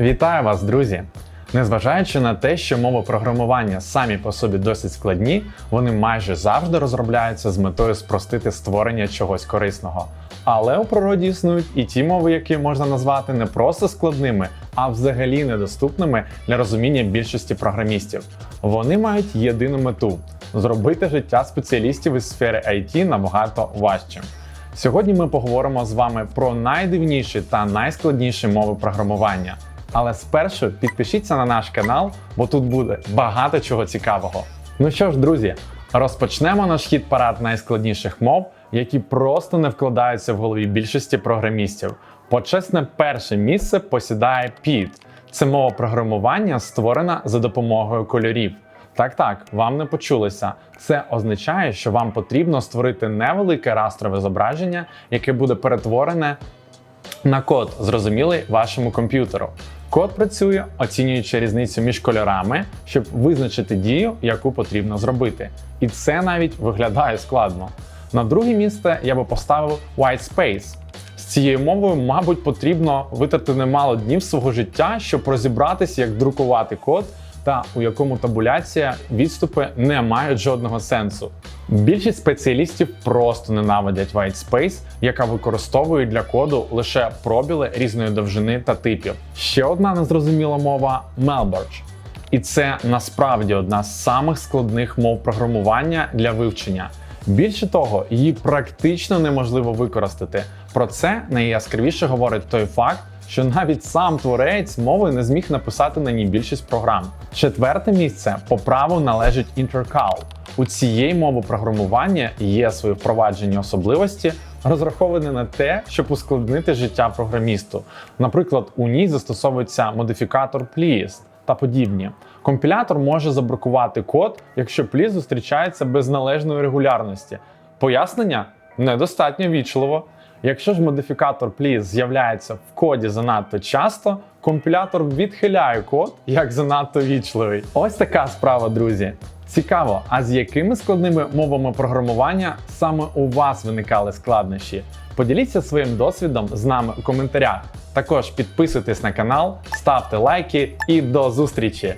Вітаю вас, друзі! Незважаючи на те, що мови програмування самі по собі досить складні, вони майже завжди розробляються з метою спростити створення чогось корисного. Але у природі існують і ті мови, які можна назвати не просто складними, а взагалі недоступними для розуміння більшості програмістів. Вони мають єдину мету зробити життя спеціалістів із сфери IT набагато важчим. Сьогодні ми поговоримо з вами про найдивніші та найскладніші мови програмування. Але спершу підпишіться на наш канал, бо тут буде багато чого цікавого. Ну що ж, друзі, розпочнемо наш хід парад найскладніших мов, які просто не вкладаються в голові більшості програмістів. Почесне перше місце посідає Python. Це мова програмування, створена за допомогою кольорів. Так, так, вам не почулося. Це означає, що вам потрібно створити невелике растрове зображення, яке буде перетворене на код, зрозумілий вашому комп'ютеру. Код працює, оцінюючи різницю між кольорами, щоб визначити дію, яку потрібно зробити. І це навіть виглядає складно. На друге місце я би поставив White Space. З цією мовою, мабуть, потрібно витратити немало днів свого життя, щоб розібратися, як друкувати код та у якому табуляція відступи не мають жодного сенсу. Більшість спеціалістів просто ненавидять whitespace, яка використовує для коду лише пробіли різної довжини та типів. Ще одна незрозуміла мова Melbarge. І це насправді одна з самих складних мов програмування для вивчення. Більше того, її практично неможливо використати. Про це найяскравіше говорить той факт, що навіть сам творець мови не зміг написати на ній більшість програм. Четверте місце по праву належить Intercal. У цієї мови програмування є свої впроваджені особливості, розраховані на те, щоб ускладнити життя програмісту. Наприклад, у ній застосовується модифікатор please та подібні. Компілятор може заблокувати код, якщо пліс зустрічається без належної регулярності. Пояснення недостатньо вічливо. Якщо ж модифікатор please з'являється в коді занадто часто, компілятор відхиляє код як занадто вічливий. Ось така справа, друзі. Цікаво, а з якими складними мовами програмування саме у вас виникали складнощі? Поділіться своїм досвідом з нами у коментарях. Також підписуйтесь на канал, ставте лайки і до зустрічі!